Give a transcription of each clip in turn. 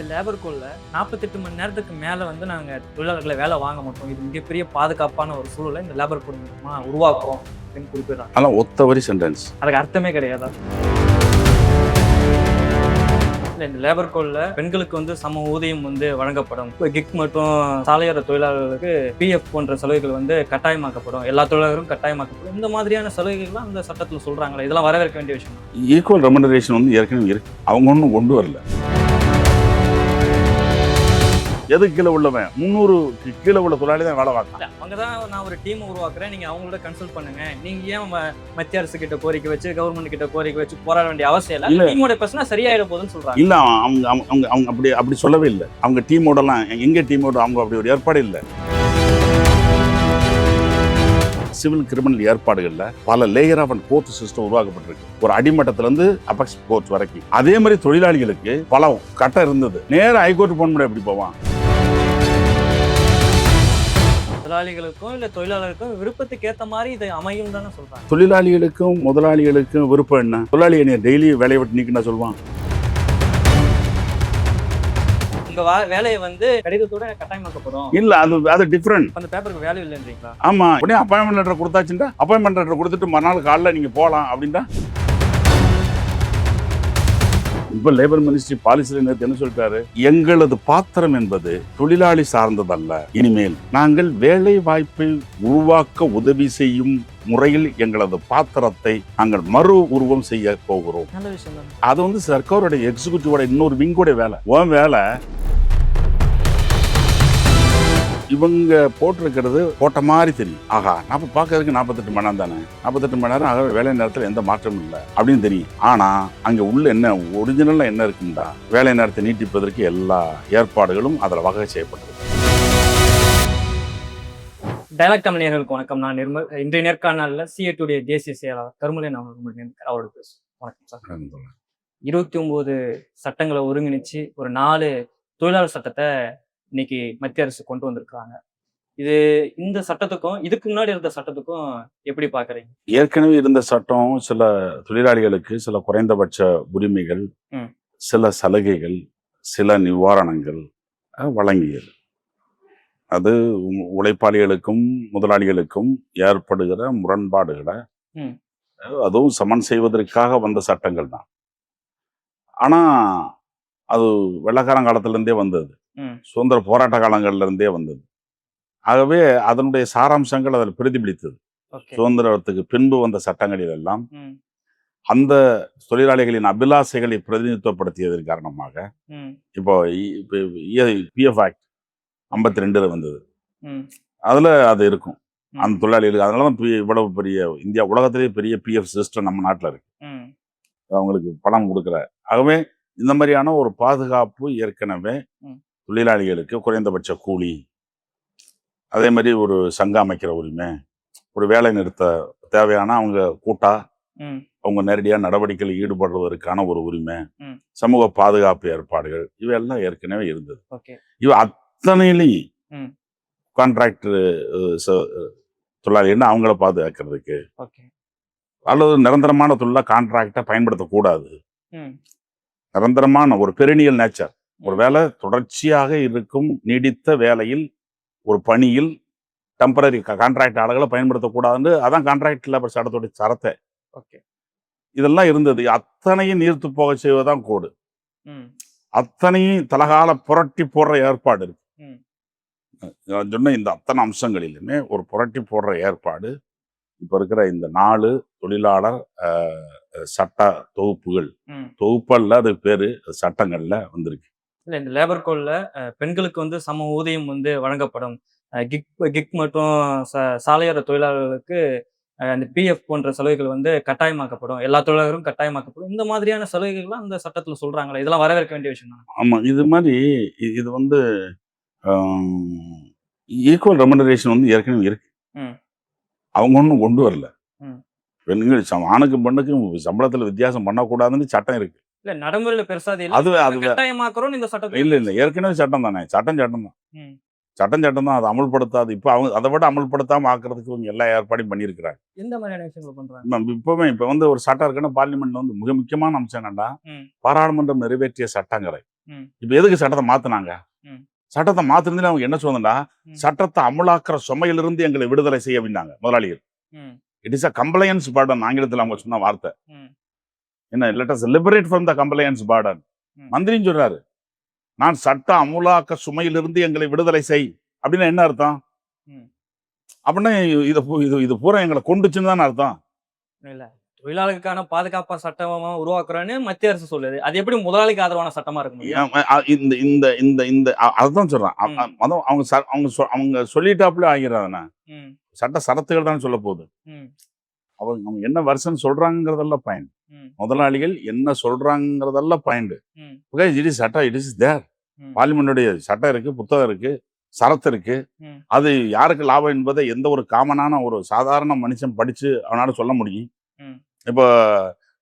இந்த லேபர் கோல்ல நாற்பத்தெட்டு மணி நேரத்துக்கு மேலே வந்து நாங்கள் தொழிலாளர்களை வேலை வாங்க மாட்டோம். இது மிகப்பெரிய பாதுகாப்பான ஒரு சூழலை இந்த லேபர் கோல் மூலமா உருவாக்குறோம் அப்படின்னு குறிப்பிடுறாங்க. அதெல்லாம் ஒத்த வரி சென்டென்ஸ் அதுக்கு அர்த்தமே கிடையாதா? இந்த லேபர் கோல்ல பெண்களுக்கு வந்து சம ஊதியம் வந்து வழங்கப்படும். கிக் மற்றும் சாலையோர தொழிலாளர்களுக்கு பிஎஃப் போன்ற சலுகைகள் வந்து கட்டாயமாக்கப்படும். எல்லா தொழிலாளரும் கட்டாயமாக்கப்படும். இந்த மாதிரியான சலுகைகள்லாம் அந்த சட்டத்தில் சொல்றாங்களே. இதெல்லாம் வரவேற்க வேண்டிய விஷயம்? ஈக்குவல் ரெமனரேஷன் வந்து ஏற்கனவே இருக்கு. அவங்க ஒன்றும் கொண்டு வரல. எது கீழே உள்ளவன்? முந்நூறு கீழே உள்ள தொழிலாளி தான் வேலை பார்க்கலாம் அவங்க தான் நான் ஒரு டீம் உருவாக்குறேன். நீங்க அவங்களோட கன்சல்ட் பண்ணுங்க. நீங்க ஏன் மத்திய அரசு கிட்ட கோரிக்கை வச்சு கவர்மெண்ட் கிட்ட கோரிக்கை வச்சு போராட வேண்டிய அவசியம் இல்ல. இல்ல. டீமோட பேசினா சரியாயிட போகுதுன்னு சொல்றாங்க. இல்ல அவங்க அவங்க அவங்க அப்படி அப்படி சொல்லவே இல்லை. அவங்க டீமோடலாம் எங்க டீமோட அவங்க அப்படி ஒரு ஏற்பாடு இல்லை. சிவில் கிரிமினல் ஏற்பாடுகள்ல பல layer of and court system உருவாக்கப்பட்டிருக்கு. ஒரு அடிமட்டத்துல இருந்து அபெக்ஸ் கோர்ட் வரைக்கும். அதே மாதிரி தொழிலாளிகளுக்கு பல கட்டம் இருந்தது. நேரா ஹைகோர்ட் போன முடியாது எப்படி போவான்? முதலாளிகளுக்கும் இல்ல தொழிலாளருக்கும் விருப்பத்துக்கு ஏத்த மாதிரி இது அமையும் தானே சொல்றாங்க. தொழிலாளிகளுக்கும் முதலாளிகளுக்கும் விருப்பம் என்ன? தொழிலாளி என்னை டெய்லி வேலையை விட்டு நீக்கினா சொல்லுவான். உங்க வேலையை வந்து கடிதத்தோட கட்டாயமாக்கப்படும். இல்ல அது அது டிஃப்ரெண்ட் அந்த பேப்பருக்கு வேல்யூ இல்லைன்றீங்களா? ஆமா உடனே அப்பாயின்மெண்ட் லெட்டர் கொடுத்தாச்சுட்டா அப்பாயின்மெண்ட் லெட்டர் கொடுத்துட்டு மறுநாள் காலைல நீங்க போகலாம் அப்படின்டா இப்ப லேபர் மினிஸ்ட்ரி பாலிசியில் நேற்று என்ன சொல்லிட்டாரு? எங்களது பாத்திரம் என்பது தொழிலாளி சார்ந்ததல்ல. இனிமேல் நாங்கள் வேலை வாய்ப்பை உருவாக்க உதவி செய்யும் முறையில் எங்களது பாத்திரத்தை நாங்கள் மறு உருவம் செய்ய போகிறோம். அது வந்து சர்க்காரோட எக்ஸிகூட்டிவோட இன்னொரு விங்கோட வேலை. உன் வேலை இவங்க போட்டிருக்கிறது போட்ட மாதிரி தெரியும். ஆகா நாற்ப பார்க்கறதுக்கு நாற்பத்தெட்டு மணி நேரம் தானே? நாற்பத்தெட்டு மணி நேரம் ஆக வேலை நேரத்தில் எந்த மாற்றமும் இல்லை அப்படின்னு தெரியும். ஆனா அங்க உள்ள என்ன ஒரிஜினலா என்ன இருக்குண்டா? வேலை நேரத்தை நீட்டிப்பதற்கு எல்லா ஏற்பாடுகளும் அதில் வகை செய்யப்பட்டிருக்கு டைலாக் தமிழர்களுக்கு வணக்கம். நான் நிர்மல் இன்றைய நேர்காணலில் சிஏட்டுடைய தேசிய செயலாளர் கருமலை நான் அவரோட பேசுவோம் வணக்கம் சார். இருபத்தி ஒன்பது சட்டங்களை ஒருங்கிணைச்சு ஒரு நாலு தொழிலாளர் சட்டத்தை இன்னைக்கு மத்திய அரசு கொண்டு வந்திருக்காங்க இது இந்த சட்டத்துக்கும் இதுக்கு முன்னாடி இருந்த சட்டத்துக்கும் எப்படி பாக்குறீங்க ஏற்கனவே இருந்த சட்டம் சில தொழிலாளிகளுக்கு சில குறைந்தபட்ச உரிமைகள். சில சலுகைகள் சில நிவாரணங்கள் வழங்கியது. அது உழைப்பாளிகளுக்கும் முதலாளிகளுக்கும் ஏற்படுகிற முரண்பாடுகளை அதுவும் சமன் செய்வதற்காக வந்த சட்டங்கள் தான். ஆனா அது வெள்ளக்காரன் காலத்துல இருந்தே வந்தது. சுதந்திர போராட்ட காலங்கள்ல இருந்தே வந்தது. ஆகவே அதனுடைய சாராம்சங்கள் அதில் பிரதிபலித்தது. சுதந்திரத்துக்கு பின்பு வந்த சட்டங்களில் எல்லாம் அந்த தொழிலாளிகளின் அபிலாசைகளை பிரதிநிதித்துவப்படுத்தியதன் காரணமாக இப்போ பிஎஃப் ஆக்ட் ஐம்பத்தி ரெண்டுல வந்தது அதுல அது இருக்கும். அந்த தொழிலாளிகளுக்கு அதனால தான் பி- இவ்வளவு பெரிய இந்தியா உலகத்திலேயே பெரிய பிஎஃப் சிஸ்டம் நம்ம நாட்டில் இருக்கு. அவங்களுக்கு பணம் கொடுக்குற ஆகவே இந்த மாதிரியான ஒரு பாதுகாப்பு ஏற்கனவே. தொழிலாளிகளுக்கு குறைந்தபட்ச கூலி. அதே மாதிரி ஒரு சங்கம் அமைக்கிற உரிமை ஒரு வேலை நிறுத்த தேவையான அவங்க கூட்டா அவங்க நேரடியாக நடவடிக்கையில் ஈடுபடுவதற்கான ஒரு உரிமை. சமூக பாதுகாப்பு ஏற்பாடுகள் இவையெல்லாம் ஏற்கனவே இருந்தது. இவ அத்தனையிலையும் ம். கான்ட்ராக்டர் தொழிலாளின்னா அவங்கள பாதுகாக்கிறதுக்கு? அல்லது நிரந்தரமான தொழிலா கான்ட்ராக்டை பயன்படுத்தக்கூடாது? நிரந்தரமான ஒரு பெரினியல் நேச்சர் ஒரு வேலை தொடர்ச்சியாக இருக்கும் நீடித்த வேலையில் ஒரு பணியில் டெம்பரரி கான்ட்ராக்ட் ஆளுகளை பயன்படுத்தக்கூடாதுன்னு அதான் கான்ட்ராக்ட் லேபர் சட்டத்துடைய சரத்தை. ஓகே. இதெல்லாம் இருந்தது. அத்தனையும் நீர்த்து போக செய்வதுதான் கோடு. அத்தனையும் தலகால புரட்டி போடுற ஏற்பாடு இருக்கு. நான் சொன்ன இந்த அத்தனை அம்சங்களிலுமே ஒரு புரட்டி போடுற ஏற்பாடு இப்ப இருக்கிற இந்த நாலு தொழிலாளர் சட்ட தொகுப்புகள். தொகுப்பல்ல அது பேரு சட்டங்கள்ல வந்திருக்கு. இல்ல இந்த லேபர் கோல்ல பெண்களுக்கு வந்து சம ஊதியம் வந்து வழங்கப்படும். கிக் கிக் மற்றும் ச- சாலையோர தொழிலாளர்களுக்கு அந்த பிஎஃப் போன்ற சலுகைகள் வந்து கட்டாயமாக்கப்படும். எல்லா தொழிலாளரும் கட்டாயமாக்கப்படும். இந்த மாதிரியான சலுகைகள்லாம் அந்த சட்டத்துல சொல்றாங்களே இதெல்லாம் வரவேற்க வேண்டிய விஷயம் தான்? ஆமா இது மாதிரி இது வந்து ஈக்குவல் ரெமனரேஷன் வந்து ஏற்கனவே இருக்கு. அவங்க ஒன்றும் கொண்டு வரல. பெண்கள் ஆணுக்கும் பெண்ணுக்கும் சம்பளத்துல வித்தியாசம் பண்ணக்கூடாதுன்னு சட்டம் இருக்கு. இல்ல நடைமுறையில பெருசா அது இல்ல. அது அது கட்டாயமாக்குறோம் இந்த சட்டத்தை இல்ல இல்ல. ஏற்கனவே சட்டம் தானே. சட்டம் சட்டம் தான். சட்டம் சட்டம் தான். அதை அமல்படுத்தாது. இப்போ அவங்க அதை விட அமல்படுத்தாம ஆக்குறதுக்கு இவங்க எல்லா ஏற்பாடையும் பண்ணியிருக்கிறாங்க. எந்த மாதிரியான விஷயங்கள் பண்றாங்க? இப்ப- இப்பவுமே இப்ப வந்து ஒரு சட்டம் இருக்குன்னா பார்லிமெண்ட்ல வந்து மிக முக்கியமான அம்சம் என்னன்னா. பாராளுமன்றம் நிறைவேற்றிய சட்டங்களை. இப்ப எதுக்கு சட்டத்தை மாத்துனாங்க. சட்டத்தை மாத்துனதுல அவங்க என்ன சொன்னா. சட்டத்தை அமலாக்குற சுமையிலிருந்து எங்களை விடுதலை செய்ய அப்படின்னாங்க முதலாளிகள். It is a compliance burden ஆங்கிலத்தில் அவங்க சொன்ன வார்த்தை. என்ன let us liberate from the compliance burden. மந்திரின்னு சொல்றாரு நான் சட்ட அமுலாக்க சுமையிலிருந்து எங்களை விடுதலை செய். அப்படின்னா என்ன அர்த்தம். அப்படின்னா இது இது இது பூரா எங்களை கொண்டுச்சுன்னு தான் அர்த்தம். இல்ல தொழிலாளருக்கான பாதுகாப்பா சட்டமா உருவாக்குறோன்னு மத்திய அரசு சொல்லுது. அது எப்படி முதலாளிக்கு ஆதரவான சட்டமா இருக்க முடியும் அ- அ- இந்த இந்த இந்த இந்த அதுதான் சொல்றேன். அ- ம். அ- அதான் அவங்க அவங்க அவங்க சொல்லிட்டாப்புல ஆகிறாதானே ம், சட்ட சரத்துகள் தான் சொல்ல போகுது. அவங்க அவங்க என்ன வருஷம் சொல்றாங்கிறதெல்லாம் பயன். முதலாளிகள் என்ன சொல்றாங்கிறதெல்லாம் பாயிண்ட் ம், இட் இஸ் சட்டம் இட் இஸ் தேர். பார்லிமெண்டுடைய சட்டம் இருக்கு புத்தகம் இருக்கு சரத்து இருக்கு. அது யாருக்கு லாபம் என்பதை எந்த ஒரு காமனான ஒரு சாதாரண மனுஷன் படிச்சு அவனால சொல்ல முடியும். இப்போ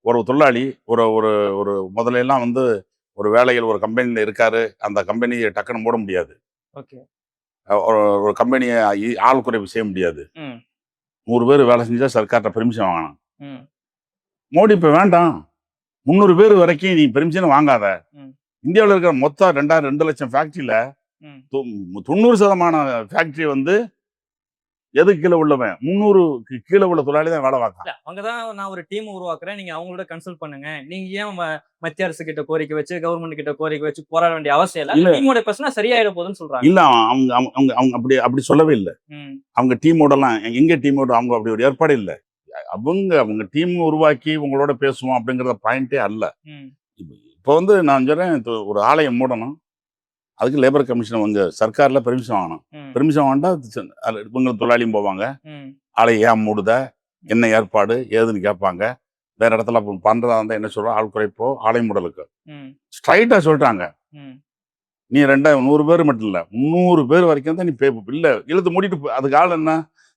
ஒரு தொழிலாளி ஒரு ஒரு ஒரு முதல்ல எல்லாம் வந்து ஒரு வேலையில் ஒரு கம்பெனியில் இருக்காரு அந்த கம்பெனியை டக்குன்னு மூட முடியாது. ஒரு கம்பெனியை ஆள் குறைவு செய்ய முடியாது. நூறு பேர் வேலை செஞ்சா சர்க்கார்ட்ட பெர்மிஷன் வாங்கணும். மோடி இப்போ வேண்டாம் முந்நூறு பேர் வரைக்கும் நீ பெர்மிஷன் வாங்காத. இந்தியாவில் இருக்கிற மொத்தம் ரெண்டாயிரம் ரெண்டு லட்சம் ஃபேக்ட்ரியில. தொண்ணூறு சதமான ஃபேக்டரி வந்து எதுக்கு கீழே உள்ளவன் முந்நூறு கீழே உள்ள தொழிலாளி தான் வேலை பார்க்கலாம் இல்ல அவங்கதான் நான் ஒரு டீம் உருவாக்குறேன் நீங்க அவங்களோட கன்சல்ட் பண்ணுங்க நீங்க ஏன் மத்திய அரசு கிட்ட கோரிக்கை வச்சு கவர்மெண்ட் கிட்ட கோரிக்கை வச்சு போராட வேண்டிய அவசியம் இல்ல. டீமோட பேசினா சரியாயிட போகுதுன்னு சொல்றாங்க இல்ல அவங்க அவங்க அவங்க அவங்க அப்படி அப்படி சொல்லவே இல்லை அவங்க டீமோடலாம் எங்க டீமோட அவங்க அப்படி ஒரு ஏற்பாடு இல்லை அவங்க அவங்க டீம் உருவாக்கி உங்களோட பேசுவோம் அப்படிங்கறத பாயிண்டே அல்ல. இப்போ வந்து நான் சொல்றேன் இப்போ ஒரு ஆலயம் மூடணும். அதுக்கு லேபர் கமிஷன் வந்து சர்க்கார்ல பெர்மிஷன் வாங்கணும். பெர்மிஷன் வாங்கிட்டா இவங்க தொழிலாளியும் போவாங்க. ஆலயம் ஏன் மூடுத? என்ன ஏற்பாடு? ஏதுன்னு கேட்பாங்க. வேற இடத்துல பண்றதா இருந்தா என்ன சொல்றோம் ஆள் குறைப்போ? ஆலயம் மூடலுக்கு. ஸ்ட்ரைட்டா சொல்லிட்டாங்க நீ ரெண்டாயிரம் நூறு பேர் மட்டும் இல்ல முந்நூறு பேர் வரைக்கும் தான் நீ பே இல்ல இழுத்து மூடிட்டு அதுக்கு ஆள் என்ன?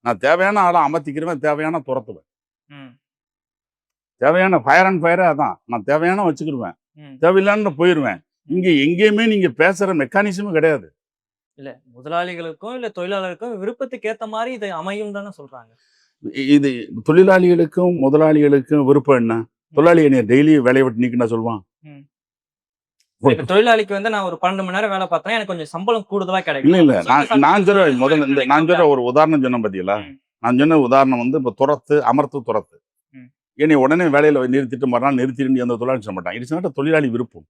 நான் தேவையான ஆளை அமர்த்திக்கிறேன் தேவையான துரத்துவேன். தேவையான ஃபயர் அண்ட் ஃபயரே அதான். நான் தேவையான வச்சுக்கிடுவேன். தேவையில்லான்னு போயிடுவேன் இங்க எங்கேயுமே நீங்க பேசுற மெக்கானிசமும் கிடையாது. இல்ல முதலாளிகளுக்கும் இல்ல தொழிலாளருக்கும் விருப்பத்துக்கு ஏத்த மாதிரி இது அமையும் தானே சொல்றாங்க. இது தொழிலாளிகளுக்கும் முதலாளிகளுக்கும் விருப்பம் என்ன? தொழிலாளி என்னை டெய்லி வேலையை விட்டு நீக்கினா சொல்லுவான். தொழிலாளிக்கு வந்து நான் ஒரு பன்னெண்டு மணி நேரம் வேலை பார்த்தேன் எனக்கு கொஞ்சம் சம்பளம் கூடுதலா இல்ல கிடைக்கும். இல்ல நான் நான் சொல்ற முதல்ல நான் சொல்ற ஒரு உதாரணம் சொன்னேன் பாத்தீங்களா. நான் சொன்ன உதாரணம் வந்து இப்ப துரத்து அமர்த்து துரத்து. என்னை உடனே வேலையில நிறுத்திட்டு மறுநாள் நிறுத்திட்டு எந்த தொழிலாளி சொல்ல மாட்டான்? இட்ஸ் நாட் தொழிலாளி விருப்பம்.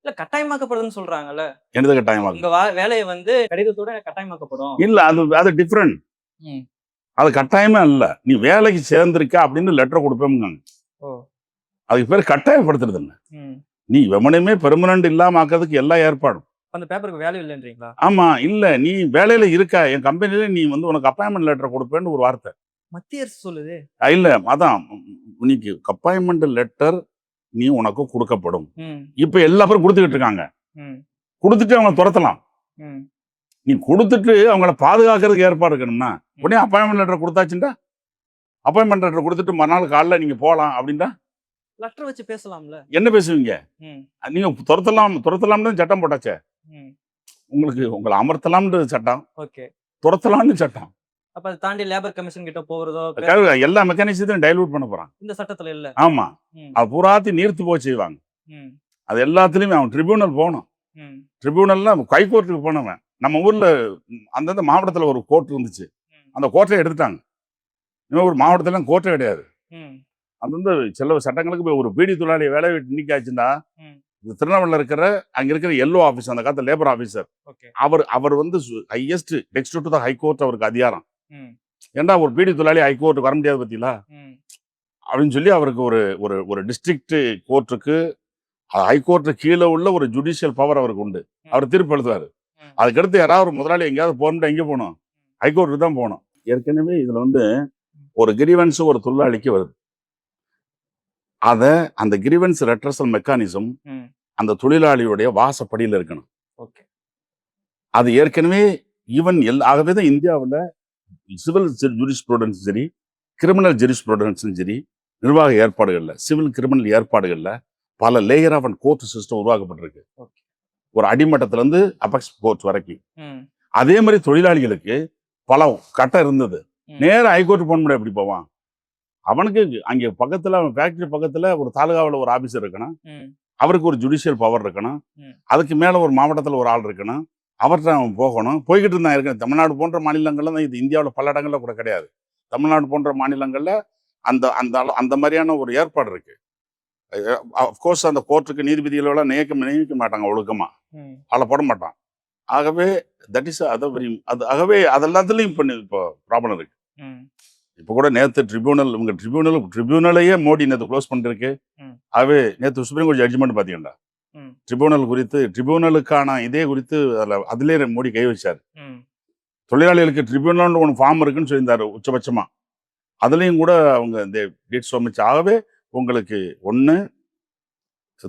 இல்ல கட்டாயமாக்கப்படுதுன்னு சொல்றாங்கல்ல. எனது கட்டாயமாக உங்க வா- வேலையை வந்து கடிதத்தோட கட்டாயமாக்கப்படும். இல்ல அது அது டிஃப்ரெண்ட். அது கட்டாயமே இல்ல. நீ வேலைக்கு சேர்ந்திருக்க அப்படின்னு லெட்டர் கொடுப்பேங்க அதுக்கு பேர் கட்டாயப்படுத்துறது ம். நீ எவனையுமே பெர்மனன்ட் இல்லாம ஆக்கிறதுக்கு எல்லா ஏற்பாடும். அந்த பேப்பருக்கு வேல்யூ இல்லைன்றீங்களா? ஆமா இல்ல. நீ வேலையில இருக்க? என் கம்பெனில நீ வந்து உனக்கு அப்பாயின்மெண்ட் லெட்டர் கொடுப்பேன்னு ஒரு வார்த்தை. மத்திய அரசு சொல்லுது. இல்ல. அதான். உனக்கு அப்பாயின்மெண்ட் லெட்டர் நீ உனக்கு கொடுக்கப்படும். இப்ப எல்லா பேரும் கொடுத்துக்கிட்டு இருக்காங்க. கொடுத்துட்டு அவங்களை துரத்தலாம். நீ கொடுத்துட்டு அவங்கள பாதுகாக்கிறதுக்கு ஏற்பாடு இருக்கணும்னா உடனே அப்பாயின்மெண்ட் லெட்டர் கொடுத்தாச்சுட்டா அப்பாயின்மெண்ட் லெட்டர் கொடுத்துட்டு மறுநாள் காலைல நீங்க போகலாம் அப்படின்ட்டா லெட்டர் வச்சு பேசலாம்ல. என்ன பேசுவீங்க? நீங்க துரத்தலாம் துரத்தலாம்னு சட்டம் போட்டாச்சே. உங்களுக்கு உங்களை அமர்த்தலாம்னு சட்டம் ஓகே. துரத்தலாம்னு சட்டம். அப்ப அதை தாண்டி லேபர் கமிஷன் கிட்ட போறதோ எல்லா மெக்கானிசத்தையும் டைலூட் பண்ண போறான். இந்த சட்டத்துல இல்ல. ஆமா. அது பூராத்தையும் நீர்த்து போய் செய்வாங்க. அது எல்லாத்துலயுமே அவன் ட்ரிபியூனல் போகணும். ம், ட்ரிபியூனல்ல ஹைகோர்ட்டுக்கு போனவன். நம்ம ஊர்ல அந்தந்த மாவட்டத்துல ஒரு கோர்ட் இருந்துச்சு. அந்த கோர்ட்டை எடுத்துட்டாங்க. இன்னும் ஒரு மாவட்டத்துல கோர்ட்டே கிடையாது. அந்தந்த சில சட்டங்களுக்கு போய் ஒரு பீடி தொழிலாளி வேலை விட்டு நீக்காச்சுன்னா திருநெல்வேலியில் இருக்கிற அங்க இருக்கிற எல்லோ ஆபீஸ் அந்த காலத்துல லேபர் ஓகே அவர் அவர் வந்து highest next to the high court அவருக்கு அதிகாரம். ஏன்டா ஒரு பீடி தொழிலாளி ஹைகோர்ட்டுக்கு வர முடியாது ம், அப்படின்னு சொல்லி அவருக்கு ஒரு ஒரு ஒரு டிஸ்ட்ரிக்ட் கோர்ட்டுக்கு ஹைகோர்ட்டு கீழே உள்ள ஒரு ஜுடிஷியல் பவர் அவருக்கு உண்டு. அவர் தீர்ப்பு எழுதுவாரு. அதுக்கடுத்து யாராவது ஒரு முதலாளி எங்கேயாவது போகணும்னா எங்கே போகணும்? ஹைகோர்ட்டுக்கு தான் போகணும். ஏற்கனவே இதுல வந்து ஒரு கிரிவன்ஸ் ஒரு தொழிலாளிக்கு வருது. அத அந்த கிரிவன்ஸ் ரெட்ரஸல் மெக்கானிசம். அந்த தொழிலாளியுடைய வாசப்படியில் இருக்கணும். ஓகே. அது ஏற்கனவே ஈவன் எல் ஆகவே தான் இந்தியாவில் சிவில் ஜூரிஸ்ப்ரூடன்ஸும் சரி கிரிமினல் ஜூரிஸ்ப்ரூடன்ஸும் சரி நிர்வாக ஏற்பாடுகளில் சிவில் கிரிமினல் ஏற்பாடுகளில் பல layer of and court system உருவாக்கப்பட்டிருக்கு. ஒரு அடிமட்டத்திலேருந்து அபெக்ஸ் கோர்ட் வரைக்கும். அதே மாதிரி தொழிலாளிகளுக்கு பல கட்டம் இருந்தது. ம். நேரா ஹைகோர்ட் போன முடியாது எப்படி போவான்? அவனுக்கு அங்கே பக்கத்தில் அவன் ஃபேக்டரி பக்கத்தில் ஒரு தாலுகாவில் ஒரு ஆஃபீஸர் இருக்கணும். அவருக்கு ஒரு ஜுடிஷியல் பவர் இருக்கணும். அதுக்கு மேல ஒரு மாவட்டத்துல ஒரு ஆள் இருக்கணும். அவர்கிட்ட அவன் போகணும். போய்கிட்டு இருந்தான் இருக்கு தமிழ்நாடு போன்ற மாநிலங்கள்ல தான் இது இந்தியாவில் பல இடங்கள்ல கூட கிடையாது. தமிழ்நாடு போன்ற மாநிலங்கள்ல அந்த அந்த அந்த மாதிரியான ஒரு ஏற்பாடு இருக்கு. அஃப்கோர்ஸ் அந்த கோர்ட்டுக்கு நீதிபதிகளெல்லாம் நியக்க நியமிக்க மாட்டாங்க ஒழுக்கமா. ம். அதில் போட மாட்டான். ஆகவே தட் இஸ் அதை அது ஆகவே அது எல்லாத்துலேயும் இப்போ ப்ராப்ளம் இருக்கு. இப்போ கூட நேற்று ட்ரிபியூனல் இவங்க ட்ரிபியூனல் ட்ரிபியூனலையே மோடி நேற்று க்ளோஸ் பண்ணிருக்கு. ஆகவே நேற்று சுப்ரீம் கோர்ட் ஜட்ஜ்மெண்ட் பார்த்தீங்கன்னா. ட்ரிபியூனல் குறித்து ட்ரிபியூனலுக்கான இதே குறித்து அதில் அதிலே மோடி கை வச்சார். தொழிலாளிகளுக்கு ட்ரிபியூனல்னு ஒன்று ஃபார்ம் இருக்குன்னு சொல்லியிருந்தாரு உச்சபட்சமா அதுலேயும் கூட அவங்க இந்த டேட் சோமிச்சு ஆகவே உங்களுக்கு ஒன்று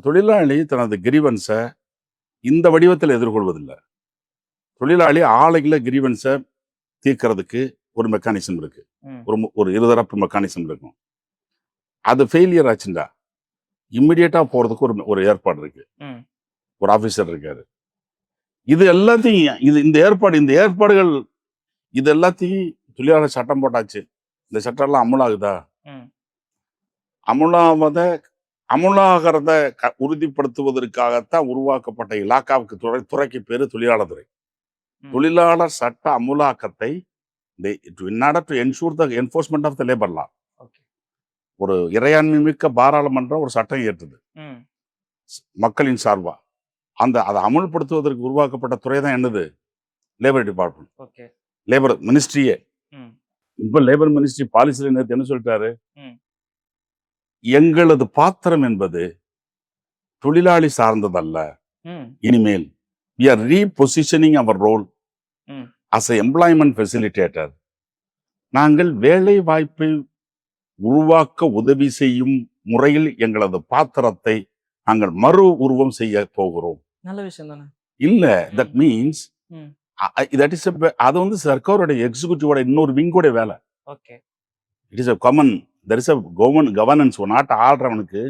தொழிலாளி தனது கிரீவன்ஸை இந்த வடிவத்தில் எதிர்கொள்வதில்லை தொழிலாளி ஆலைகளை கிரீவன்ஸை தீர்க்கறதுக்கு ஒரு மெக்கானிசம் இருக்கு. ஒரு ஒரு இருதரப்பு மெக்கானிசம் இருக்கும் அது ஃபெயிலியர் ஆச்சுண்டா இம்மிடியட்டா போறதுக்கு ஒரு ஒரு ஏற்பாடு இருக்கு. ஒரு ஆபீசர் இருக்காரு இது எல்லாத்தையும் இது இந்த ஏற்பாடு இந்த ஏற்பாடுகள் இது எல்லாத்தையும் தொழிலாளர் சட்டம் போட்டாச்சு இந்த சட்டம் எல்லாம் அமுலாகுதா. அமுலாவத அமுலாகிறத உறுதிப்படுத்துவதற்காகத்தான் உருவாக்கப்பட்ட இலாக்காவுக்கு துறை துறைக்கு பேரு தொழிலாளர் துறை. தொழிலாளர் சட்ட அமுலாக்கத்தை order to ensure the enforcement of the labour law okay ஒரு இறையாண்மை மிக்க பாராளுமன்றம் ஒரு சட்டம் ஏற்றுது. மக்களின் சார்பா. அந்த அதை அமுல்படுத்துவதற்கு உருவாக்கப்பட்ட துறை தான் என்னது? லேபர் டிபார்ட்மெண்ட் லேபர் மினிஸ்ட்ரியே. இப்ப லேபர் மினிஸ்ட்ரி பாலிசியில் நேற்று என்ன சொல்லிட்டாரு. எங்களது பாத்திரம் என்பது தொழிலாளி சார்ந்ததல்ல. இனிமேல் we are repositioning our role. As a employment facilitator நாங்கள் வேலை வாய்ப்பை உருவாக்க உதவி செய்யும் முறையில் எங்களது பாத்திரத்தை நாங்கள் மறு உருவம் செய்ய போகிறோம். நல்ல விஷயம் தானே? இல்ல தட் மீன்ஸ். தட் இஸ் அது வந்து சர்க்காரோட எக்ஸிகூட்டிவோட இன்னொரு விங்கோட வேலை. Okay. It is a common there is a government governance ஒரு நாட்டை ஆள்றவனுக்கு.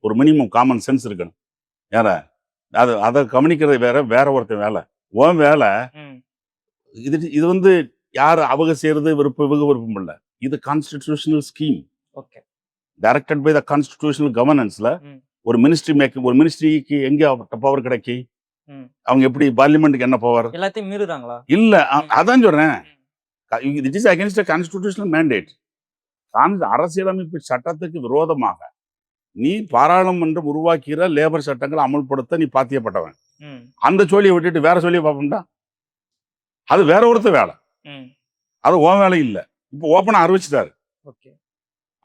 ஒரு மினிமம் காமன் சென்ஸ் இருக்கணும். யார? அது அதை கவனிக்கிறது வேற வேற ஒருத்தன் வேலை. உன் வேலை. இது இது வந்து யார் அவங்க செய்யறது விருப்பம் இவங்க விருப்பம் இல்லை. இது constitutional scheme okay directed by the constitutional கவர்னன்ஸ்ல. ஒரு மினிஸ்ட்ரி மேக் ஒரு மினிஸ்ட்ரிக்கு எங்க பவர் கிடைக்கி. அவங்க எப்படி பார்லிமெண்ட்டுக்கு என்ன பவர் எல்லாத்தையும் மீறுறாங்களா? இல்ல. அதான் சொல்றேன். It is against constitutional mandate அரசியலமைப்பு சட்டத்துக்கு விரோதமாக நீ பாராளுமன்றம் உருவாக்கிற லேபர் சட்டங்களை அமல்படுத்த நீ பாத்தியப்பட்டவன். அந்த சொல்லியை விட்டுட்டு வேற சொல்லியை பார்ப்போம்டா. அது வேற ஒருத்தர் வேலை. அது உன் வேலை இல்லை இப்போ ஓப்பனா அறிவிச்சிட்டாரு ஓகே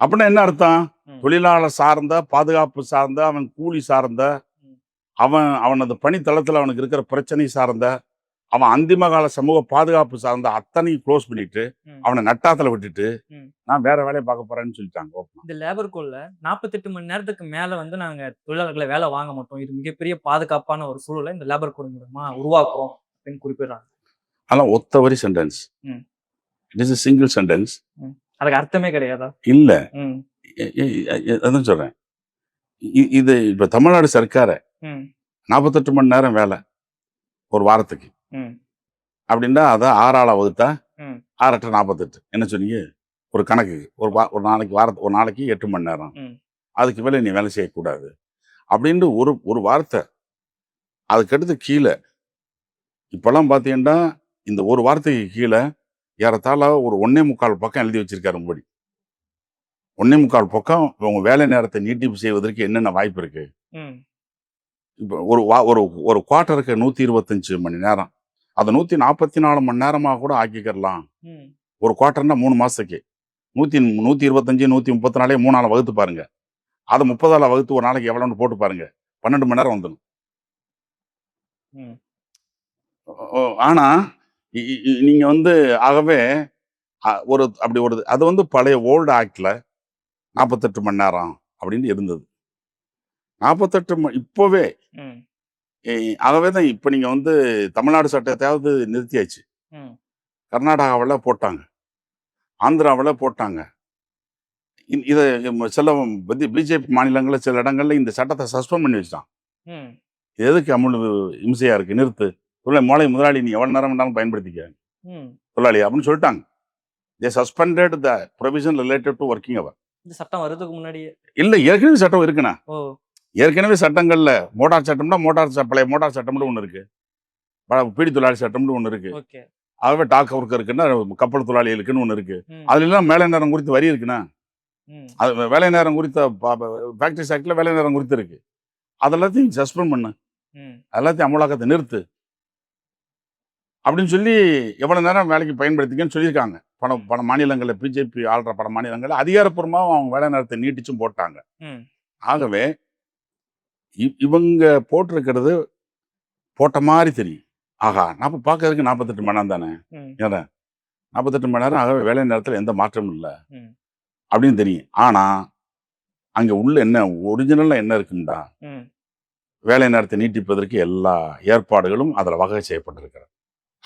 அப்படின்னா என்ன அர்த்தம். தொழிலாளர் சார்ந்த பாதுகாப்பு சார்ந்த அவன் கூலி சார்ந்த. அவன் அவனது பணித்தளத்தில் அவனுக்கு இருக்கிற பிரச்சனை சார்ந்த அவன் அந்திம கால சமூக பாதுகாப்பு சார்ந்த அத்தனையும் க்ளோஸ் பண்ணிட்டு. அவனை நட்டாத்துல விட்டுட்டு. நான் வேற வேலையை பார்க்க போறேன்னு சொல்லிட்டாங்க. இந்த லேபர் கோல்ல நாற்பத்தெட்டு மணி நேரத்துக்கு மேல வந்து நாங்க தொழிலாளர்களை வேலை வாங்க மாட்டோம் இது மிகப்பெரிய பாதுகாப்பான ஒரு சூழலை இந்த லேபர் கோட் மூலமா உருவாக்குறோம் அப்படின்னு குறிப்பிடுறாங்க அதெல்லாம் ஒத்த வரி sentence. It is single sentence அதுக்கு அர்த்தமே கிடையாதா? இல்ல. அதான் சொல்றேன். இ- இது இப்ப தமிழ்நாடு சர்க்கார. நாற்பத்தெட்டு மணி நேரம் வேலை ஒரு வாரத்துக்கு. அப்படின்னா அதை ஆறாளா வகுத்தா. ஆறெட்டு நாற்பத்தெட்டு என்ன சொன்னீங்க? ஒரு கணக்கு. ஒரு வா ஒரு நாளைக்கு வாரத்து ஒரு நாளைக்கு எட்டு மணி நேரம். அதுக்கு மேலே நீ வேலை செய்யக்கூடாது. அப்படின்ட்டு ஒரு ஒரு வார்த்தை. அதுக்கடுத்து கீழே. இப்போல்லாம் பார்த்தீங்கன்னா இந்த ஒரு வார்த்தைக்கு கீழே ஏறத்தாழ ஒரு ஒன்னே முக்கால் பக்கம் எழுதி வச்சிருக்காரு மோடி ஒன்னே முக்கால் பக்கம் உங்க வேலை நேரத்தை நீட்டிப்பு செய்வதற்கு என்னென்ன வாய்ப்பு இருக்கு. இப்போ ஒரு வா ஒரு ஒரு குவார்ட்டருக்கு நூற்றி இருபத்தஞ்சு மணி நேரம். அதை நூற்றி நாற்பத்தி நாலு மணி நேரமாக கூட ஆக்கிக்கிறலாம். ஒரு குவார்ட்டர்னா மூணு மாசத்துக்கு. நூற்றி நூற்றி இருபத்தஞ்சு நூற்றி முப்பத்தி நாலே மூணு நாள் வகுத்து பாருங்க. அதை முப்பதால வகுத்து ஒரு நாளைக்கு எவ்வளோன்னு போட்டு பாருங்க. பன்னெண்டு மணி நேரம் வந்துடும். ம். நீங்க வந்து ஆகவே ஒரு அப்படி ஒரு அது வந்து பழைய ஓல்டு ஆக்ட்ல நாற்பத்தெட்டு மணி நேரம் அப்படின்னு இருந்தது. நாற்பத்தெட்டு மணி இப்போவே ஆகவே தான் இப்போ நீங்க வந்து தமிழ்நாடு சட்டத்தையாவது நிறுத்தியாச்சு. கர்நாடகாவில் போட்டாங்க. ஆந்திராவில் போட்டாங்க. இதை சில பிஜேபி மாநிலங்களில் சில இடங்கள்ல இந்த சட்டத்தை சஸ்பெண்ட் பண்ணி வச்சுட்டான். எதுக்கு அமுல் இம்சையா இருக்கு? நிறுத்து. தொழில் மூளை முதலாளி நீ எவ்வளவு நேரம் வேணாலும் பயன்படுத்திக்க. தொழிலாளி அப்படின்னு சொல்லிட்டாங்க. They suspended the provision related to working hour இந்த சட்டம் வர்றதுக்கு முன்னாடியே. இல்ல ஏற்கனவே சட்டம் இருக்குண்ணா. ஏற்கனவே சட்டங்கள்ல மோட்டார் சட்டம்னா மோட்டார் பழைய மோட்டார் சட்டம்னு ஒன்று இருக்கு. பீடி தொழிலாளி சட்டம்னு ஒன்று இருக்கு. ஆகவே டாக் ஒர்க் இருக்குன்னா கப்பல் தொழிலாளிகளுக்குன்னு ஒன்று இருக்கு. அதுல எல்லாம் வேலை நேரம் குறித்து வரி இருக்குண்ணா. அது வேலை நேரம் குறித்த ஃபேக்டரி ஆக்ட்ல வேலை நேரம் குறித்து இருக்கு. அதெல்லாத்தையும் சஸ்பெண்ட் பண்ணு. எல்லாத்தையும் அமலாக்கத்தை நிறுத்து. அப்படின்னு சொல்லி எவ்வளவு நேரம் வேலைக்கு பயன்படுத்திக்கன்னு சொல்லியிருக்காங்க. பல பல மாநிலங்களில் பிஜேபி ஆள்ற பல மாநிலங்களில் அதிகாரப்பூர்வமாக அவங்க வேலை நேரத்தை நீட்டிச்சும் போட்டாங்க. ஆகவே இவங்க போட்டிருக்கிறது போட்ட மாதிரி தெரியும். ஆகா நாற்ப பார்க்கறதுக்கு நாற்பத்தெட்டு மணி நேரம் தானே ஏன்னா நாற்பத்தெட்டு மணி நேரம் ஆகவே வேலை நேரத்தில் எந்த மாற்றமும் இல்லை. அப்படின்னு தெரியும். ஆனா அங்க உள்ள என்ன ஒரிஜினலா என்ன இருக்குண்டா. வேலை நேரத்தை நீட்டிப்பதற்கு எல்லா ஏற்பாடுகளும் அதுல வகை செய்யப்பட்டிருக்கிறது.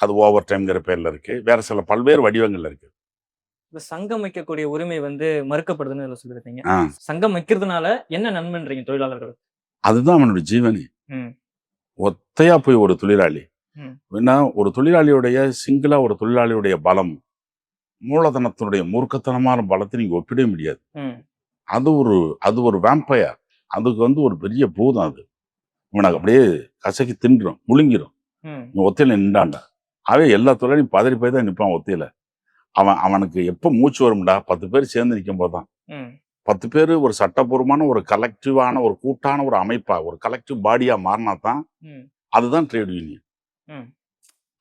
அது ஓவர் டைம்ங்கிற பேர்ல இருக்கு. வேற சில பல்வேறு வடிவங்கள்ல இருக்கு. இப்ப சங்கம் வைக்கக்கூடிய உரிமை வந்து மறுக்கப்படுதுன்னு சொல்லியிருக்கீங்க. சங்கம் வைக்கிறதுனால என்ன நன்மைன்றீங்க தொழிலாளர்கள்? அதுதான் அவனுடைய ஜீவனி. ஒத்தையா போய் ஒரு தொழிலாளி. ஏன்னா ஒரு தொழிலாளியுடைய சிங்கிளா ஒரு தொழிலாளியுடைய பலம் மூலதனத்தினுடைய மூர்க்கத்தனமான பலத்தை நீங்க ஒப்பிடவே முடியாது. அது ஒரு அது ஒரு வேம்பயர் அதுக்கு வந்து ஒரு பெரிய பூதம் அது. இவனுக்கு அப்படியே கசக்கி தின்றும் முழுங்கிரும். ஒத்தையில நின்றான்டா. அவன் எல்லா தொழிலையும் பதறி போய் தான் நிற்பான் ஒத்தையில. அவன் அவனுக்கு எப்போ மூச்சு வரும்டா? பத்து பேர் சேர்ந்து நிற்கும் போது தான். ம், பத்து பேர் ஒரு சட்டபூர்வமான ஒரு கலெக்டிவான ஒரு கூட்டான ஒரு அமைப்பா ஒரு கலெக்டிவ் பாடியா மாறினா தான் அதுதான் ட்ரேட் யூனியன்.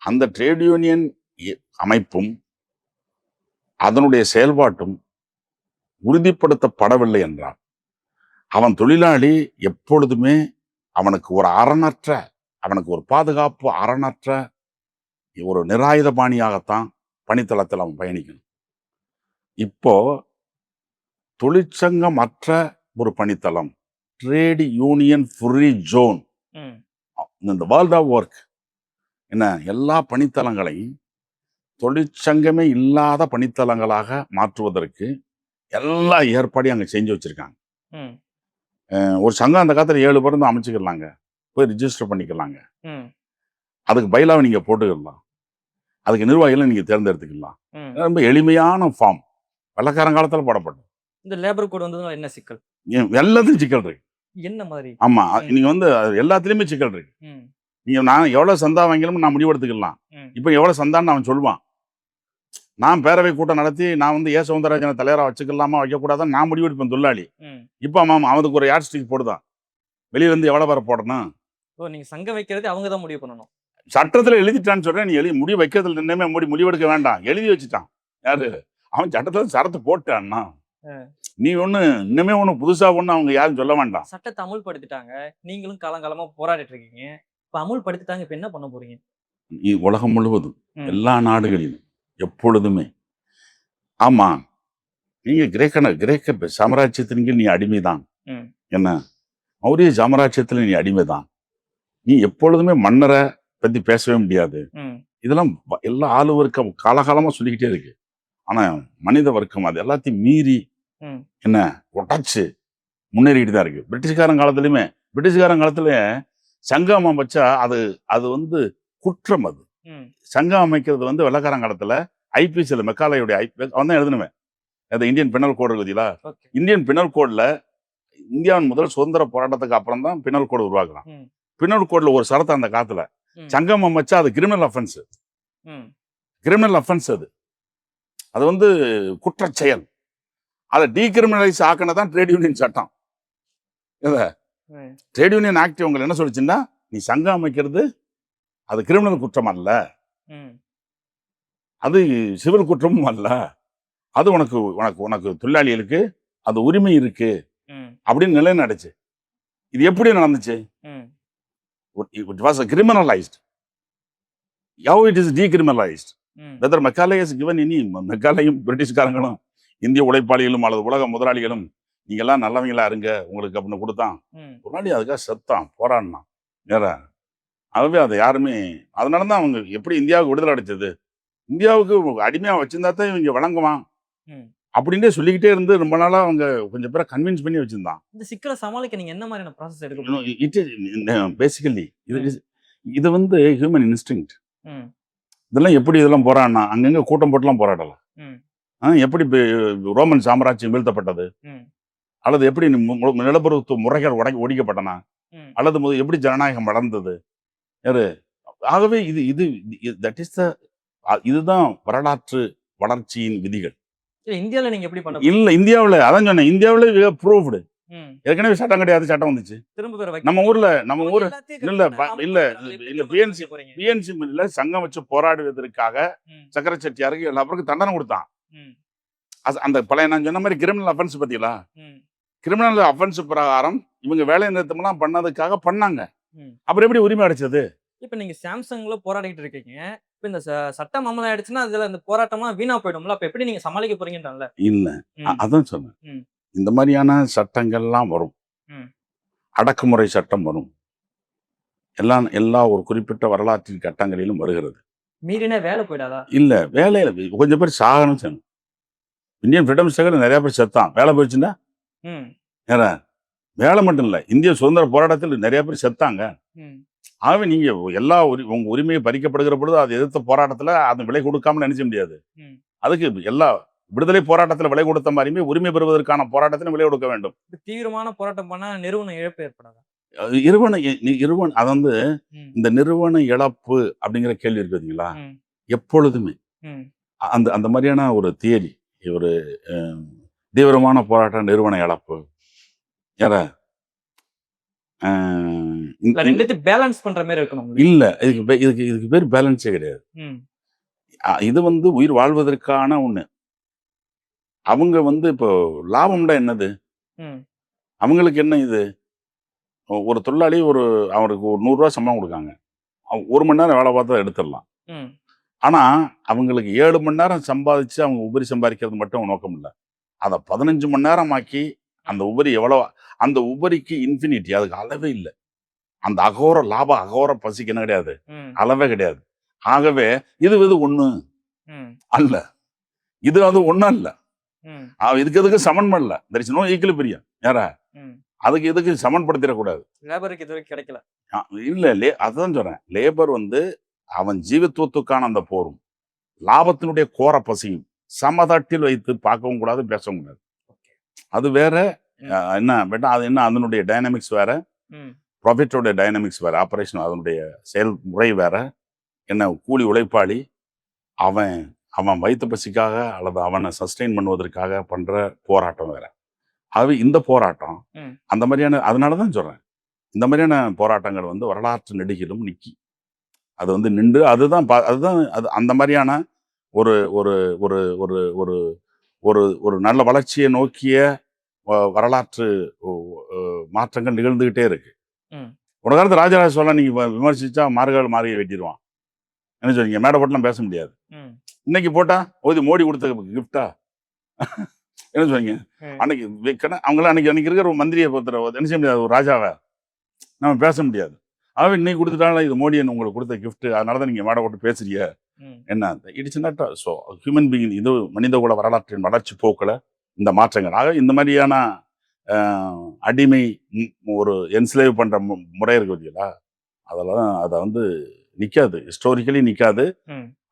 அந்த ட்ரேட் யூனியன் அமைப்பும் அதனுடைய செயல்பாட்டும் உறுதிப்படுத்தப்படவில்லை என்றால் அவன் தொழிலாளி எப்பொழுதுமே அவனுக்கு ஒரு அரணற்ற அவனுக்கு ஒரு பாதுகாப்பு அரணற்ற ஒரு நிராயுதபாணியாகத்தான் பணித்தளத்தில் அவன் பயணிக்கணும். இப்போ தொழிற்சங்கம் அற்ற ஒரு பணித்தளம் ட்ரேட் யூனியன் ஃப்ரீ ஜோன் இந்த வேர்ல்ட் ஆஃப் ஒர்க் என்ன எல்லா பணித்தளங்களையும் தொழிற்சங்கமே இல்லாத பணித்தளங்களாக மாற்றுவதற்கு எல்லா ஏற்பாடையும் அங்கே செஞ்சு வச்சிருக்காங்க. ஒரு சங்கம் அந்த காலத்தில் ஏழு பேர் தான் அமைச்சுக்கலாங்க. போய் ரிஜிஸ்டர் பண்ணிக்கலாங்க. அதுக்கு பயிலாவை நீங்கள் போட்டுக்கலாம். அதுக்கு நிர்வாகிகளை நீங்கள் தேர்ந்தெடுத்துக்கலாம். ரொம்ப எளிமையான ஃபார்ம் வெள்ளக்காரங்காலத்தில் போடப்பட்டது இந்த லேபர் கோட் வந்ததுனால என்ன சிக்கல்? எல்லாத்துக்கும் சிக்கல் இருக்கு. என்ன மாதிரி? ஆமா. நீங்க வந்து எல்லாத்துலயுமே சிக்கல் இருக்கு. நீங்க நான் எவ்வளவு சந்தா வாங்கிலும் நான் முடிவெடுத்துக்கலாம். இப்போ எவ்வளவு சந்தான்னு அவன் சொல்லுவான். நான் பேரவை கூட்டம் நடத்தி நான் வந்து ஏ சவுந்தரராஜனை தலைவரா வச்சுக்கலாமா வைக்கக்கூடாதுன்னு நான் முடிவெடுப்பேன் தொழிலாளி. இப்போ அவன் அவனுக்கு ஒரு யாட் ஸ்டிக் போடுதான். வெளியில இருந்து எவ்வளவு பேரை போடணும்? ஓ நீங்க சங்கம் வைக்கிறது அவங்க தான் முடிவு பண்ணணும். சட்டத்துல எழுதிட்டான்னு சொல்றேன். நீ எழுதி முடிவு வைக்கிறதுல நின்னமே முடி முடிவெடுக்க வேண்டாம். எழுதி வச்சுட்டான். யாரு? அவன் சட்டத்துல சரத்து போட்டான்னா. நீ ஒண்ணு இன்னுமே ஒண்ணு புதுசா ஒண்ணு அவங்க யாரும் சொல்ல வேண்டாம். சட்டத்தை அமுல்படுத்திட்டாங்க. நீங்களும் காலங்காலமா போராடிட்டு இருக்கீங்க இப்ப அமுல்படுத்திட்டாங்க இப்ப என்ன பண்ண போறீங்க? உலகம் முழுவதும். எல்லா நாடுகளிலும் எப்பொழுதுமே. ஆமா நீங்க கிரேக்க கிரேக்க சாம்ராஜ்யத்தின் கீழ் நீ அடிமைதான். என்ன? மௌரிய சாம்ராஜ்யத்துல நீ அடிமைதான். நீ எப்பொழுதுமே மன்னரை பத்தி பேசவே முடியாது. இதெல்லாம் எல்லா ஆளு வர்க்கம் காலகாலமா சொல்லிக்கிட்டே இருக்கு. ஆனா மனித வர்க்கம் அது எல்லாத்தையும் மீறி. என்ன உடைச்சு முன்னேறிட்டு தான் இருக்கு. பிரிட்டிஷ்காரன் காலத்துலயுமே பிரிட்டிஷ்காரன் காலத்துல சங்கம் அமைச்சா அது அது வந்து குற்றம் அது. சங்கம் அமைக்கிறது வந்து வெள்ளக்காரன் காலத்துல ஐபிசியில் மெக்காலையுடைய ஐ அவன் தான் எழுதணுமே அது இந்தியன் பினல் கோடு எழுதிலா இந்தியன் பினல் கோட்ல இந்தியாவின் முதல் சுதந்திர போராட்டத்துக்கு அப்புறம் தான் பினல் கோடு உருவாக்குறான். ம். பினல் கோட்ல ஒரு சரத்து அந்த காலத்துல. சங்கம் அமைச்சா அது கிரிமினல் அஃபென்ஸ் கிரிமினல் அஃபென்ஸ் அது. அது வந்து குற்றச் செயல் அதை டீகிரிமினலைஸ் ஆக்கினதான் ட்ரேட் யூனியன் சட்டம். ம், ட்ரேட் யூனியன் ஆக்ட் உங்களை என்ன சொல்லிச்சுன்னா நீ சங்கம் அமைக்கிறது அது கிரிமினல் குற்றம் அல்ல. அது சிவில் குற்றமும் அல்ல. அது உனக்கு உனக்கு உனக்கு தொழிலாளிகளுக்கு அது உரிமை இருக்கு அப்படின்னு நிலைநாடுச்சு இது எப்படி நடந்துச்சு? It was criminalised you it is decriminalised hmm, whether Macaulay is given இனி மெக்காலையும் பிரிட்டிஷ்காரங்களும் இந்திய உழைப்பாளிகளும் அல்லது உலக முதலாளிகளும் நீங்கெல்லாம் நல்லவங்களா இருங்க உங்களுக்கு அப்படின்னு கொடுத்தான். ம். ஒரு நாள் அதுக்காக செத்தான் போராடினான் வேற ஆகவே அதை யாருமே அதனால தான் அவங்க எப்படி இந்தியாவுக்கு விடுதலை அடைச்சது? இந்தியாவுக்கு அடிமையாக வச்சிருந்தா தான் இவங்க வழங்குவான் ம். அப்படின்ட்டே சொல்லிக்கிட்டே இருந்து ரொம்ப நாளா அவங்க கொஞ்சம் பேரை கன்வின்ஸ் பண்ணி வச்சிருந்தான். இந்த சிக்கலை சமாளிக்க நீங்க என்ன மாதிரியான ப்ராசஸ் எடுக்க போறீங்க? இட் பேசிக்கலி இது இது வந்து ஹியூமன் இன்ஸ்டிங் இதெல்லாம் எப்படி இதெல்லாம் போராடினா அங்கங்க கூட்டம் போட்டுலாம் போராடலாம். எப்படி ரோமன் சாம்ராஜ்யம் வீழ்த்தப்பட்டது? அல்லது எப்படி நிலப்பரத்து முறைகள் உடை ஒடிக்கப்பட்டன. அல்லது முதல் எப்படி ஜனநாயகம் வளர்ந்தது? ஆகவே இது இது தட் இஸ் த இதுதான் வரலாற்று வளர்ச்சியின் விதிகள். இல்ல இந்தியால நீங்க எப்படி பண்ண இல்ல இந்தியாவுல அதான் சொன்னேன் இந்தியாவுல ப்ரூவ்டு. ஏற்கனவே சட்டம் கிடையாது சட்டம் வந்துச்சு. திரும்ப நம்ம ஊர்ல நம்ம ஊர் இல்ல, இல்ல, இல்ல, போறீங்க? பிஎன்சி மில்ல சங்கம் வச்சு போராடுவதற்காக. சக்கர செட்டியாருக்கு எல்லா பேருக்கும் தண்டனை கொடுத்தான். அந்த பழைய நான் சொன்ன மாதிரி criminal offence hmm. Criminal offence பிரகாரம் இவங்க வேலை நிறுத்தம்லாம் பண்ணதுக்காக பண்ணாங்க. அப்புறம் எப்படி உரிமை அடைச்சது? இப்ப நீங்க சாம்சங்ல போராடிட்டு இருக்கீங்க. இப்ப இந்த சட்டம் அமலம் ஆயிடுச்சுன்னா அதுல இந்த போராட்டமா வீணா போயிடும்ல. அப்ப எப்படி நீங்க சமாளிக்க போறீங்கன்றல இல்ல. அதான் சொன்னேன். ம். இந்த மாதிரியான சட்டங்கள்லாம் வரும். அடக்குமுறை சட்டம் வரும். எல்லாம் எல்லா ஒரு குறிப்பிட்ட வரலாற்றின் கட்டங்களிலும் வருகிறது. மீறினா வேலை போயிடாதா? இல்ல வேலையில கொஞ்சம் பேர் சாகணும் செய்யணும். இந்தியன் ஃப்ரீடம் ஸ்ட்ரகல் நிறைய பேர் செத்தான். வேலை போயிடுச்சுன்னா? வேலை மட்டும் இல்ல. இந்திய சுதந்திர போராட்டத்தில் நிறைய பேர் செத்தாங்க. ஆகவே நீங்க எல்லா உரி உங்க உரிமையை பறிக்கப்படுகிற பொழுது அதை எதிர்த்த போராட்டத்துல அது விலை கொடுக்காம நினைச்ச முடியாது. அதுக்கு எல்லா விடுதலை போராட்டத்துல விலை கொடுத்த மாதிரியுமே உரிமை பெறுவதற்கான போராட்டத்திலும் விலை கொடுக்க வேண்டும் தீவிரமான போராட்டம் பண்ணா நிறுவனம் இழப்பு ஏற்படாதா இ- இருவன் அது வந்து. இந்த நிறுவன இழப்பு அப்படிங்கிற கேள்வி இருக்கு பார்த்தீங்களா. எப்பொழுதுமே. அந்த அந்த மாதிரியான ஒரு தியரி ஒரு தீவிரமான போராட்டம் நிறுவன இழப்பு யார ரெண்டுத்தையும் பேலன்ஸ் பண்ற மாதிரி இருக்கணும் இல்ல இதுக்கு இதுக்கு இதுக்கு பேர் பேலன்ஸே கிடையாது. இது வந்து உயிர் வாழ்வதற்கான ஒண்ணு. அவங்க வந்து இப்போ லாபம்டா என்னது. அவங்களுக்கு என்ன இது? ஒரு தொழிலாளி ஒரு அவருக்கு ஒரு நூறுரூவா சம்பளம் கொடுக்காங்க. ஒரு மணி நேரம் வேலை பார்த்தா எடுத்துடலாம். ஆனா அவங்களுக்கு ஏழு மணி நேரம் சம்பாதிச்சு அவங்க உபரி சம்பாதிக்கிறது மட்டும் நோக்கம் இல்லை. அதை பதினஞ்சு மணி நேரம் ஆக்கி அந்த உபரி எவ்வளோ அந்த உபரிக்கு இன்ஃபினிட்டி அதுக்கு அளவே இல்லை. அந்த அகோர லாப அகோர பசிக்கு என்ன கிடையாது. அளவே கிடையாது. ஆகவே இது இது ஒண்ணு. அல்ல. இது அது ஒண்ணும் அல்ல. இதுக்கு எதுக்கு சமன் பண்ணல தெர் இஸ் நோ ஈக்குவல் பிரியம். யாரா. அதுக்கு எதுக்கு சமன்படுத்திடக்கூடாது? லேபருக்கு இது கிடைக்கல. இல்ல லே அதுதான் சொல்றேன். லேபர் வந்து அவன் ஜீவித்துவத்துக்கான அந்த போரும். லாபத்தினுடைய கோர பசியும் சமதட்டில் வைத்து பார்க்கவும் கூடாது பேசவும் கூடாது. அது வேற என்ன அது என்ன அதனுடைய டைனமிக்ஸ் வேற. ப்ராஃபிட்டோட டைனமிக்ஸ் வேற ஆப்ரேஷன் அதனுடைய செயல்முறை வேற என்ன கூலி உழைப்பாளி அவன் அவன் வயிற்று பசிக்காக அல்லது அவனை சஸ்டெயின் பண்ணுவதற்காக பண்ற போராட்டம் வேற ஆகவே இந்த போராட்டம். அந்த மாதிரியான அதனால தான் சொல்றேன் இந்த மாதிரியான போராட்டங்கள் வந்து வரலாற்று நெடுகிலும் நிக்கி அது வந்து நின்று அதுதான் பா- அதுதான் அது அந்த மாதிரியான ஒரு ஒரு ஒரு ஒரு ஒரு ஒரு ஒரு நல்ல வளர்ச்சியை நோக்கிய வரலாற்று மாற்றங்கள் நிகழ்ந்துகிட்டே இருக்கு ம். ஒரு காலத்து ராஜராஜ சோழன் நீங்க விமர்சிச்சா மார்கால் மாறியை வெட்டிடுவான் என்ன சொல்றீங்க? மேடை போட்டுலாம் பேச முடியாது. இன்னைக்கு போட்டா ஓதி மோடி கொடுத்த கிஃப்டா என்ன சொல்றீங்க. அன்னைக்கு அவங்களாம் அன்னைக்கு அன்னைக்கு இருக்கிற மந்திரியை பொறுத்தர என்ன செய்ய முடியாது ஒரு ராஜாவை. நம்ம பேச முடியாது. அவன் இன்னைக்கு கொடுத்துட்டாலும் இது மோடி உங்களுக்கு கொடுத்த கிஃப்ட் அதனால தான் நீங்க மேடை போட்டு பேசுறீங்க. என்ன it's not so human being இது மனித குல வரலாற்றின் வளர்ச்சி போக்கில் இந்த மாற்றங்கள். ஆக இந்த மாதிரியான அடிமை ஒரு என்ஸ்லேவ் பண்ற மு- முறை இருக்கு பார்த்தீங்களா அதெல்லாம் அதை வந்து நிக்காது. ஹிஸ்டோரிக்கலி நிக்காது.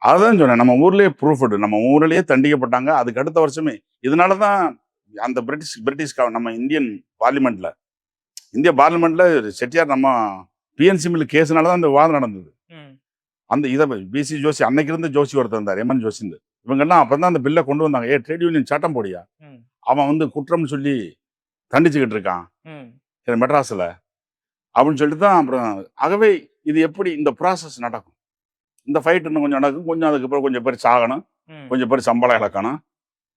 அதான் சொன்னேன். நம்ம ஊர்லயே ப்ரூஃப் நம்ம ஊர்லயே தண்டிக்கப்பட்டாங்க. அதுக்கு அடுத்த வருஷமே. இதனால தான் அந்த பிரிட்டிஷ் பிரிட்டிஷ் நம்ம இந்தியன் பார்லிமெண்ட்ல இந்திய பார்லிமெண்ட்ல செட்டியார் நம்ம பிஎன்சி மில் கேஸ்னால தான் இந்த வாதம் நடந்தது. அந்த இதை பிசி ஜோஷி அன்னைக்கு இருந்த ஜோஷி ஒருத்தர் இருந்தார். எம்என் ஜோஷிந்து இவங்கெல்லாம் அப்போ தான் அந்த பில்லை கொண்டு வந்தாங்க. ஏ ட்ரேட் யூனியன் சட்டம் போடியா. அவன் வந்து குற்றம்னு சொல்லி தண்டிச்சுக்கிட்டு இருக்கான். மெட்ராஸில். அப்படின்னு சொல்லிட்டு தான் அப்புறம் ஆகவே இது எப்படி இந்த ப்ராசஸ் நடக்கும்? இந்த ஃபைட் இன்னும் கொஞ்சம் நடக்கும். கொஞ்சம் அதுக்கப்புறம் கொஞ்சம் பேர் சாகணும். கொஞ்சம் பேர் சம்பளம் இழக்கணும்.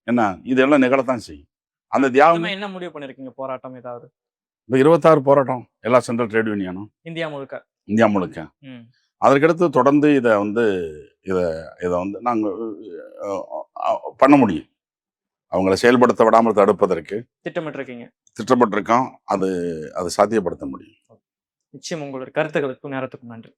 என்ன? இதெல்லாம் நிகழத்தான் செய்யும். அந்த தியாகம் என்ன முடிவு பண்ணிருக்கீங்க? போராட்டம் ஏதாவது? இப்போ இருபத்தாறு போராட்டம். எல்லா சென்ட்ரல் ட்ரேட் யூனியனும் இந்தியா முழுக்க. இந்தியா முழுக்க. அதற்கடுத்து தொடர்ந்து இதை வந்து இதை இதை வந்து நாங்கள் பண்ண முடியும். அவங்கள செயல்படுத்த விடாமல் தடுப்பதற்கு திட்டமிட்டு இருக்கீங்க திட்டமிட்டிருக்கோம். அது அது சாத்தியப்படுத்த முடியும். நிச்சயம் உங்களுடைய கருத்துக்களுக்கும் நேரத்துக்கும் நன்றி.